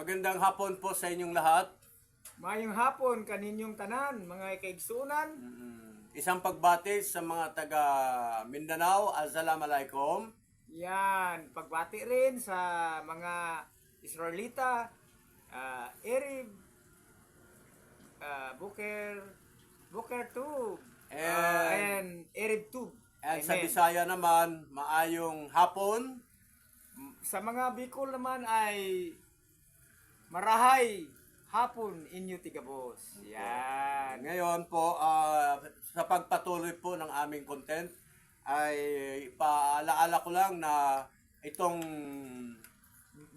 Magandang hapon po sa inyong lahat. Mayong hapon kaninyong tanan, mga kaigsunan. Mm, Isang pagbati sa mga taga Mindanao. Assalamualaikum. Yan, pagbati rin sa mga Israelita, uh, Erib, uh, Buker, Buker Tube, uh, And- and Erib Tube. At sa. Bisaya naman, maayong hapon. Sa mga Bicol naman ay marahay hapon inyo tigabos. Yan. Ngayon po, ah, sa pagpatuloy po ng aming content, ay paalaala ko lang na itong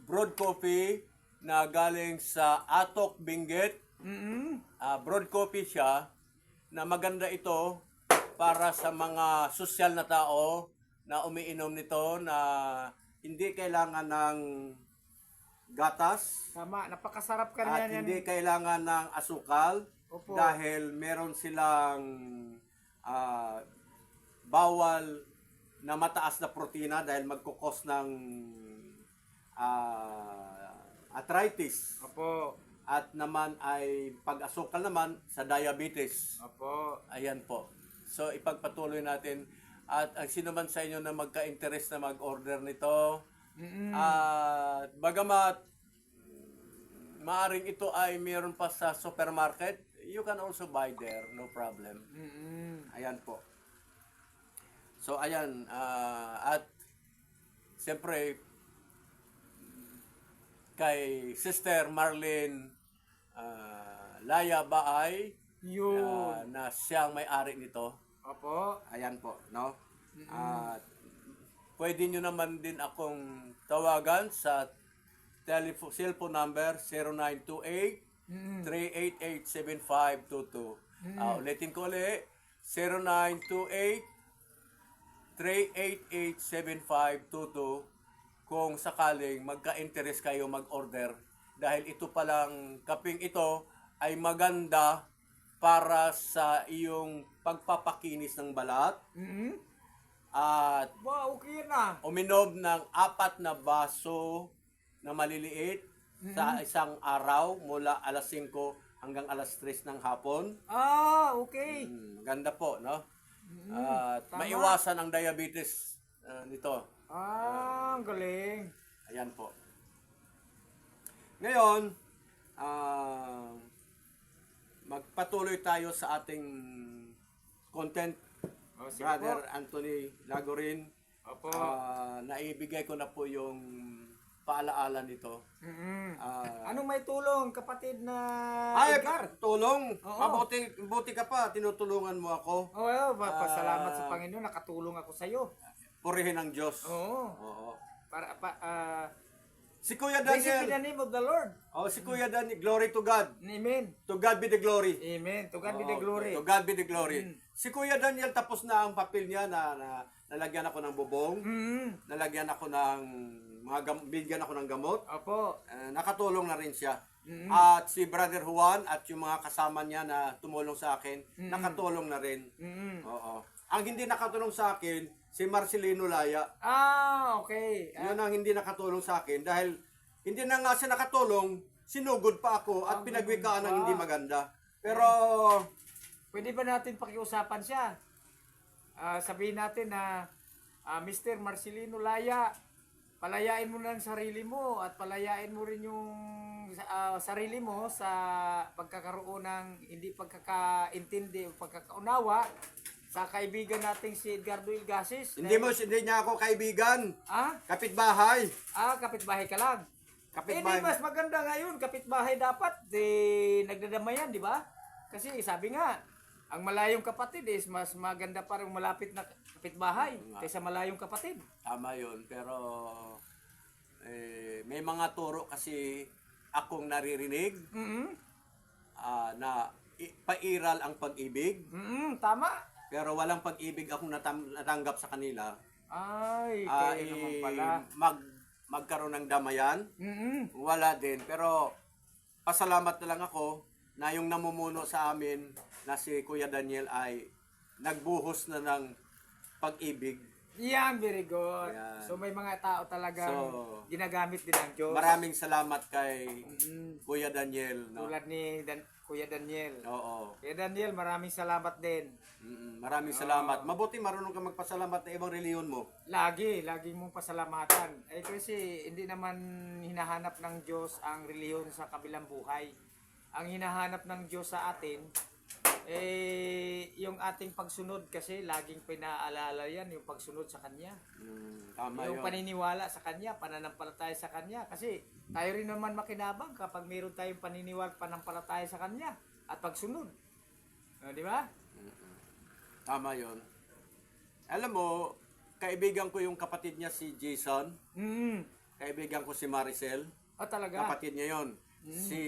broad coffee na galing sa Atok Benguet, Mm-mm. Ah, broad coffee siya na maganda ito para sa mga sosyal na tao na umiinom nito na hindi kailangan ng gatas Tama, napakasarap ka at yan. hindi kailangan ng asukal Opo. dahil meron silang ah, bawal na mataas na protina dahil magkukos ng ah, arthritis Opo. at naman ay pag-asukal naman sa diabetes. Opo. Ayan po. So ipagpatuloy natin at ang sino man sa inyo na magka-interest na mag-order nito Mm-mm. at bagamat maaring ito ay meron pa sa supermarket, you can also buy there, no problem. Mm-mm. Ayan po. So ayan ah, at siyempre kay Sister Marlene ah, Laya Baay Yun. ah, na siyang may-ari nito. Opo. Ayan po, no? At pwede nyo naman din akong tawagan sa telephone cellphone number 0928 Mm-mm. 388-7522. Ah, ulitin ko ulit, 0928 388-7522 kung sakaling magka-interest kayo mag-order dahil ito palang kaping ito ay maganda para sa iyong pagpapakinis ng balat Mm-mm. At Ba, okay na. uminom ng apat na baso na maliliit sa isang araw mula alas 5 hanggang alas 3 ng hapon. Ah, okay. Mm, ganda po, no? At tama. maiwasan ang diabetes ah, nito. Ah, ang galing. Ayan po. Ngayon, ah, magpatuloy tayo sa ating content. Oh, sige Brother Anthony Lagorin, Opo. ah, naibigay ko na po yung paalaala nito. Mm-mm. Ah, Anong may tulong, kapatid na ay, Edgar? tulong! Oo. Mabuti, buti ka pa, tinutulungan mo ako. Oh, well, pa- pasalamat Ah. sa Panginoon, nakatulong ako sa iyo. Purihin ang Diyos. Oo. Oo. Para pa uh, Si Kuya Blessed be Daniel. the name of the Lord. Oh, si Kuya Daniel. Glory to God. Amen. To God be the glory. Amen. To God be the Oo, glory. To God be the glory. Mm. Si Kuya Daniel tapos na ang papel niya na, na nalagyan ako ng bubong, Mm. nalagyan ako ng mga gam, bigyan ako ng gamot. Opo. Eh, nakatulong na rin siya. At si Brother Juan at yung mga kasama niya na tumulong sa akin, nakatulong na rin. Mm. Oo. Ang hindi nakatulong sa akin, si Marcelino Laya. Ah, okay. Ah, Yun ang hindi nakatulong sa akin dahil hindi na nga siya nakatulong, sinugod pa ako at pinagwikaan ng hindi maganda. Pero pwede ba natin pakiusapan siya? Ah, sabihin natin na ah, Mr. Marcelino Laya, palayain mo na ang sarili mo at palayain mo rin yung ah, sarili mo sa pagkakaroon ng hindi pagkakaintindi o pagkakaunawa sa kaibigan nating si Edgardo Ilgasis. hindi mo hindi niya ako kaibigan, Ah? kapitbahay. Ah, kapitbahay ka lang. Kapitbahay. Eh, di mas maganda ngayon, kapitbahay dapat, di nagdadamayan, di ba? Kasi sabi nga, ang malayong kapatid is mas maganda pa rin malapit na kapitbahay kaysa malayong kapatid. Tama 'yun, pero eh, may mga turo kasi akong naririnig Mm ah, na i- pairal ang pag-ibig, mm tama. pero walang pag-ibig akong natam- natanggap sa kanila. Ay, Ah, kaya eh, naman pala. mag magkaroon ng damayan. Mm Wala din. Pero pasalamat na lang ako na yung namumuno sa amin na si Kuya Daniel ay nagbuhos na ng pag-ibig Yan, very good. Yan. So may mga tao talagang So, ginagamit din ng Diyos. Maraming salamat kay Mm, Kuya Daniel. No? tulad ni Dan- Kuya Daniel. Oo. Kuya Daniel, maraming salamat din. Mm, Maraming salamat. Mabuti marunong ka magpasalamat na ibang reliyon mo. Lagi, lagi mong pasalamatan. Eh kasi hindi naman hinahanap ng Diyos ang reliyon sa kabilang buhay. Ang hinahanap ng Diyos sa atin, eh, yung ating pagsunod kasi laging pinaalala yan, yung pagsunod sa Kanya. Mm, tama yung yun. paniniwala sa Kanya, pananampalataya sa Kanya. Kasi tayo rin naman makinabang kapag meron tayong paniniwala, pananampalataya sa Kanya at pagsunod. O, di ba? Tama yun. Alam mo, kaibigan ko yung kapatid niya si Jason. Mm. Kaibigan ko si Maricel. O talaga? Kapatid niya yon. Si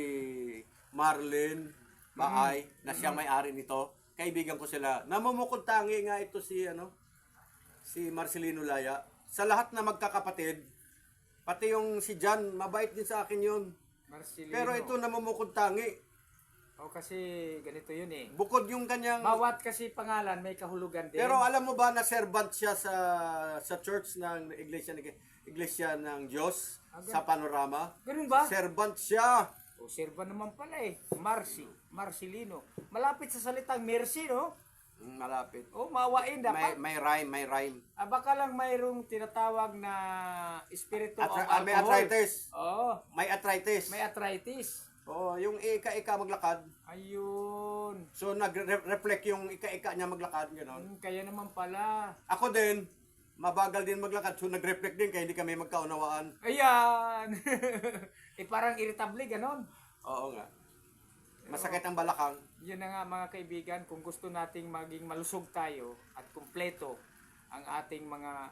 Marlene Baay, na siya may-ari nito. Kaibigan ko sila. Namumukod tangi nga ito si ano si Marcelino Laya. Sa lahat na magkakapatid, pati yung si Jan, mabait din sa akin yun. Marcelino. Pero ito namumukod tangi. O kasi ganito yun eh. Bukod yung kanyang Bawat kasi pangalan may kahulugan din. Pero alam mo ba na servant siya sa sa church ng iglesia ng iglesia ng Diyos sa panorama? Ganun ba? Servant siya. O serba naman pala eh. Marcy. Marcelino. Malapit sa salitang mercy, no? Mm, Malapit. O mawain May dapat. may rhyme, may rhyme. Ah, baka lang mayroong tinatawag na espiritu Atra- of ah, may alcohol. arthritis. Oo. May arthritis. May arthritis. Oo, yung ika-ika maglakad. Ayun. So nag-reflect yung ika-ika niya maglakad gano'n. Hmm, kaya naman pala. Ako din mabagal din maglakad so nag-reflect din kaya hindi kami magkaunawaan. Ayan. eh parang irritable ganon. Oo nga. Masakit ang balakang. Yun na nga mga kaibigan, kung gusto nating maging malusog tayo at kumpleto ang ating mga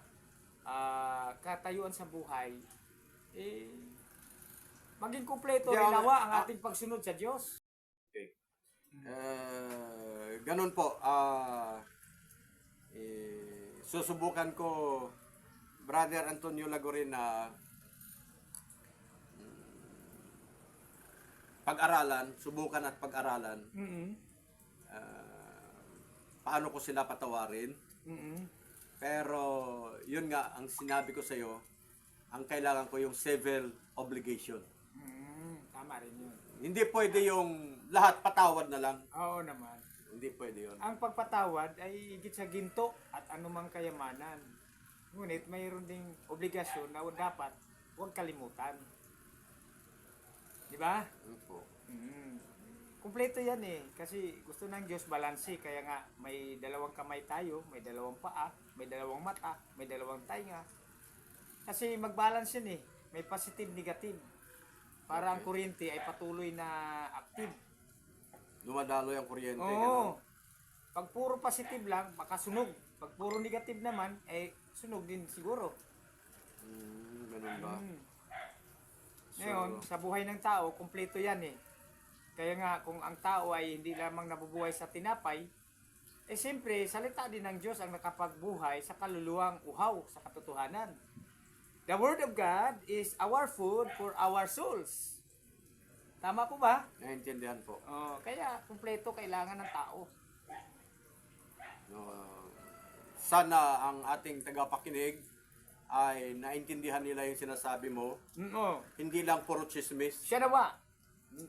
ah, katayuan sa buhay, eh, maging kumpleto Di, rin ang- nawa ang ah- ating pagsunod sa Diyos. Eh, ganun po. Ah, eh, susubukan ko, Brother Antonio Lagorin na mm, pag-aralan, subukan at pag-aralan. mm ah, paano ko sila patawarin. Pero, yun nga, ang sinabi ko sa iyo, ang kailangan ko yung civil obligation. Mm, tama rin yun. Hindi pwede yung lahat patawad na lang. Oo naman. Hindi pwede yun. Ang pagpatawad ay higit sa ginto at anumang kayamanan. Ngunit mayroon ding obligasyon na dapat huwag kalimutan. Di ba? Yun po. Mm. Kumpleto yan eh. Kasi gusto ng Diyos balanse. Kaya nga may dalawang kamay tayo, may dalawang paa, may dalawang mata, may dalawang tainga. Kasi mag-balance yan eh. May positive, negative. Para ang kuryente ay patuloy na active. Dumadalo yung kuryente. Oo. ganun. Pag puro positive lang, baka sunog. Pag puro negative naman, eh sunog din siguro. Mm, ganun ba? Mm. Ngayon, sa buhay ng tao, kumpleto yan eh. Kaya nga, kung ang tao ay hindi lamang nabubuhay sa tinapay, eh siyempre, salita din ng Diyos ang nakapagbuhay sa kaluluwang uhaw sa katotohanan. The Word of God is our food for our souls. Tama po ba? Naintindihan po. Oh, kaya kumpleto kailangan ng tao. No, sana ang ating tagapakinig ay naintindihan nila yung sinasabi mo. Mm, oh. Hindi lang puro chismis. Siya nawa.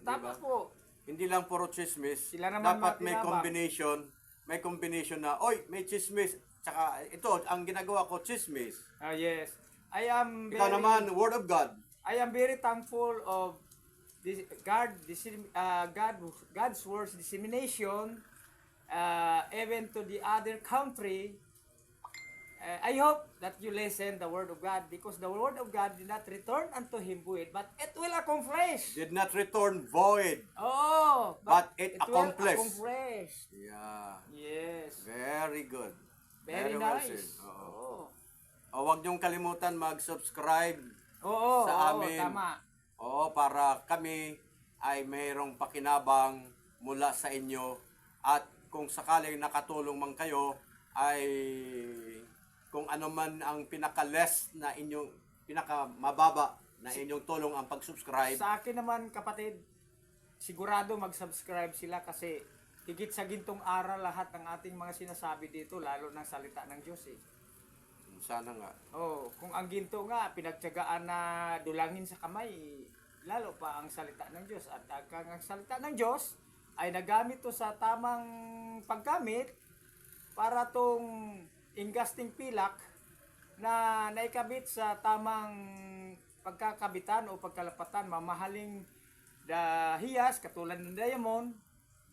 Tama Diba? po. Hindi lang puro chismis. Sila naman Dapat may combination. May combination na, oy, may chismis. Tsaka ito, ang ginagawa ko, chismis. Ah, yes. I am very, Ikaw naman, word of God. I am very thankful of this God, dissemin- uh, God, God's words dissemination, uh, even to the other country. Uh, I hope that you listen the word of God because the word of God did not return unto him void, but it will accomplish. Did not return void. Oh, But it will accomplished. accomplish. Yeah. Yes. Very good. Very, well nice. said. Oo. Oo. O, huwag niyong kalimutan mag-subscribe. Oo, Sa oo, amin. tama. Para kami ay mayroong pakinabang mula sa inyo. At kung sakaling nakatulong man kayo, ay kung ano man ang pinaka-less na inyong, pinaka-mababa na inyong tulong ang pag-subscribe. Sa akin naman kapatid, sigurado mag-subscribe sila kasi higit sa gintong aral lahat ng ating mga sinasabi dito, lalo ng salita ng Diyos eh. sana nga. Oh, kung ang ginto nga pinagtiyagaan na dulangin sa kamay, lalo pa ang salita ng Diyos. At ang, ang salita ng Diyos ay nagamit to sa tamang paggamit para tong ingasting pilak na naikabit sa tamang pagkakabitan o pagkalapatan, mamahaling dahiyas katulad ng diamond.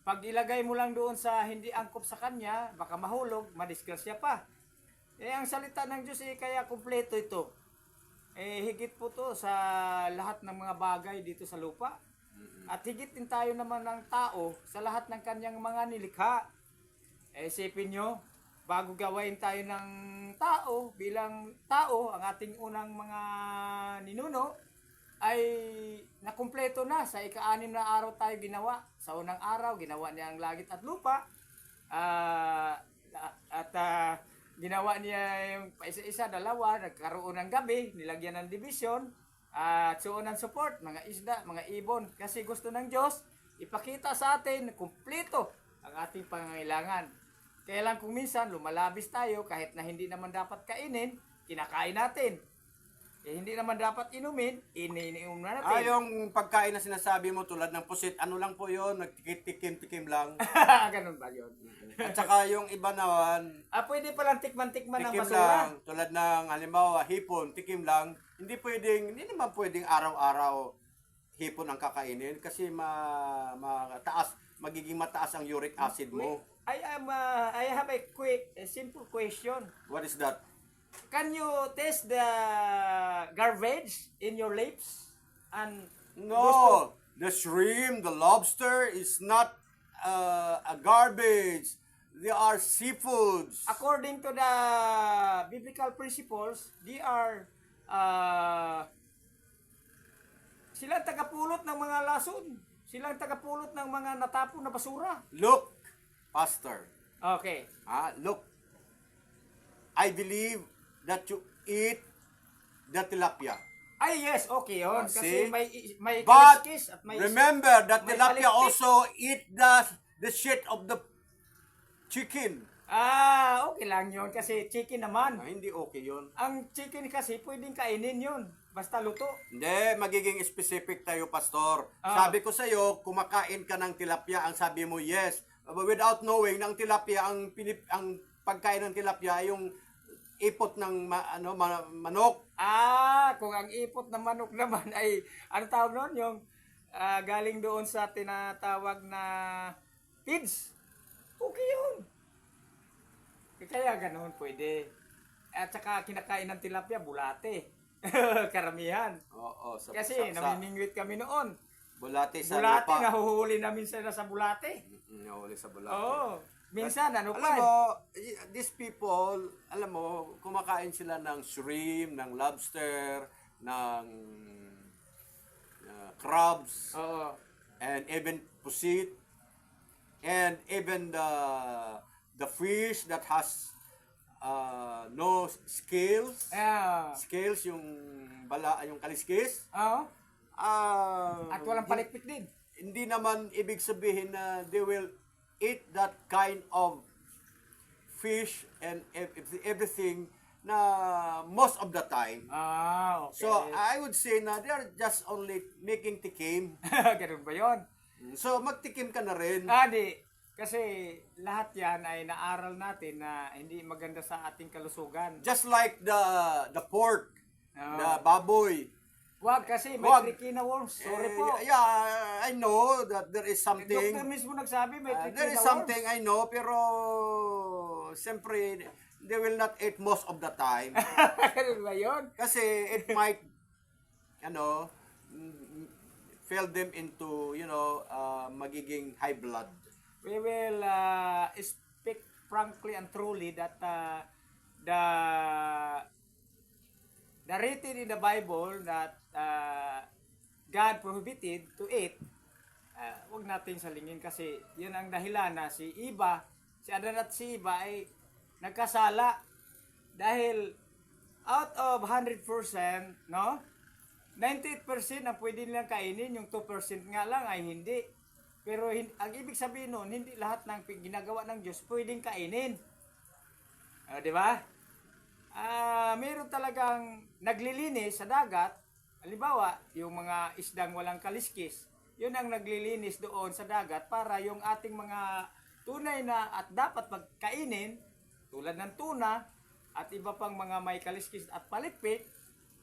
Pag ilagay mo lang doon sa hindi angkop sa kanya, baka mahulog, madisgrasya pa. Eh, ang salita ng Diyos eh, kaya kumpleto ito. Eh, higit po to sa lahat ng mga bagay dito sa lupa. At higit din tayo naman ng tao sa lahat ng kanyang mga nilikha. Eh, isipin nyo, bago gawain tayo ng tao, bilang tao, ang ating unang mga ninuno, ay nakumpleto na sa ika-anim na araw tayo ginawa. Sa unang araw, ginawa niya ang langit at lupa. Ah, at ah, ginawa niya yung isa-isa, dalawa, nagkaroon ng gabi, nilagyan ng division, at suon ng support, mga isda, mga ibon. Kasi gusto ng Diyos, ipakita sa atin na kumpleto ang ating pangangailangan. Kaya lang kung minsan lumalabis tayo kahit na hindi naman dapat kainin, kinakain natin. Eh, hindi naman dapat inumin, iniinom na natin. Ah, yung pagkain na sinasabi mo tulad ng pusit, ano lang po yun, nagtikim-tikim lang. Ganun ba yun? At saka yung iba naman, Ah, pwede palang tikman-tikman ng tikim basura. lang. Tulad ng halimbawa, hipon, tikim lang. Hindi pwedeng, hindi naman pwedeng araw-araw hipon ang kakainin kasi ma, mataas, magiging mataas ang uric acid mo. I am uh, I have a quick a simple question. What is that? Can you taste the garbage in your lips? And No, the shrimp, the lobster is not uh, a garbage. They are seafoods. according to the biblical principles, they are uh, silang tagapulot ng mga lason. Silang tagapulot ng mga natapon na basura. Look, Pastor. Okay. Ah, look. I believe that you eat the tilapia. Ay, yes, okay yun. Kasi see? may, may But kaliskis at may... remember that may tilapia also eat the the shit of the chicken. Ah, okay lang yun. Kasi chicken naman. Ah, hindi okay yun. Ang chicken kasi pwedeng kainin yun. Basta luto. Hindi, magiging specific tayo, Pastor. Ah. Sabi ko sa iyo, kumakain ka ng tilapia, ang sabi mo, yes. But without knowing, ng tilapia, ang, pinip, ang pagkain ng tilapia ay yung ipot ng ma, ano, ma- manok. Ah, kung ang ipot ng manok naman ay, ano tawag nun? Yung ah, galing doon sa tinatawag na feeds. Okay yun. Kaya ganun pwede. At saka kinakain ng tilapia, bulate. Karamihan. Oo, sa, Kasi sa, namimingwit kami noon. bulate sa Bulate, lupa. nahuhuli namin sila sa bulate. Nahuli sa bulate. Oo. Minsan, ano Alam pa mo, y- these people, alam mo, kumakain sila ng shrimp, ng lobster, ng uh, crabs, Oo. and even pusit, and even the the fish that has uh, no scales, Ah. scales yung bala, yung kaliskis. Oo. Ah, At walang palikpik din. hindi naman ibig sabihin na they will eat that kind of fish and ev- ev- everything na most of the time. Ah, okay. So, I would say na they are just only making tikim. Ganun ba yun? So, magtikim ka na rin. Ah, di. Kasi lahat yan ay naaral natin na hindi maganda sa ating kalusugan. Just like the the pork, Oo. the baboy. Wag kasi may Wag. trichina worms. Sorry Eh, po. Yeah, I know that there is Doktor something. mismo nagsabi may Uh, there is worms. something I know, pero siyempre, they will not eat most of the time. Ganun ba yun? Kasi it might, ano, mm, fail them into, you know, uh, magiging high blood. We will uh, speak frankly and truly that uh, the written in the Bible that uh, God prohibited to eat, uh, wag natin salingin kasi yun ang dahilan na si Iba, si Adan at si Iba ay nagkasala dahil out of 100%, no? 98% ang pwede nilang kainin, yung 2% nga lang ay hindi. Pero ang ibig sabihin nun, hindi lahat ng ginagawa ng Diyos pwedeng kainin. Ah, di ba? Ah, meron talagang naglilinis sa dagat. Halimbawa, yung mga isdang walang kaliskis, yun ang naglilinis doon sa dagat para yung ating mga tunay na at dapat pagkainin, tulad ng tuna at iba pang mga may kaliskis at palikpik,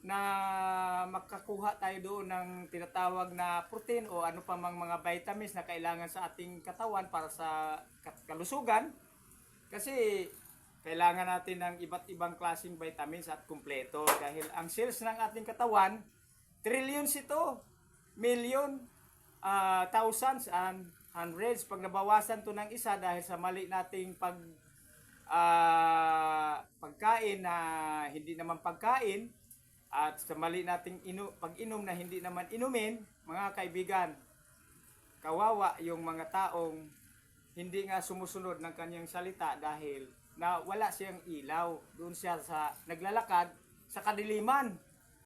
na makakuha tayo doon ng tinatawag na protein o ano pa mang mga vitamins na kailangan sa ating katawan para sa kalusugan. Kasi kailangan natin ng iba't ibang klaseng vitamins at kumpleto dahil ang cells ng ating katawan, trillions ito, million, ah, thousands and hundreds. Pag nabawasan to ng isa dahil sa mali nating pag ah, pagkain na hindi naman pagkain at sa mali nating inu pag-inom na hindi naman inumin, mga kaibigan, kawawa yung mga taong hindi nga sumusunod ng kanyang salita dahil na wala siyang ilaw. Doon siya sa naglalakad sa kadiliman.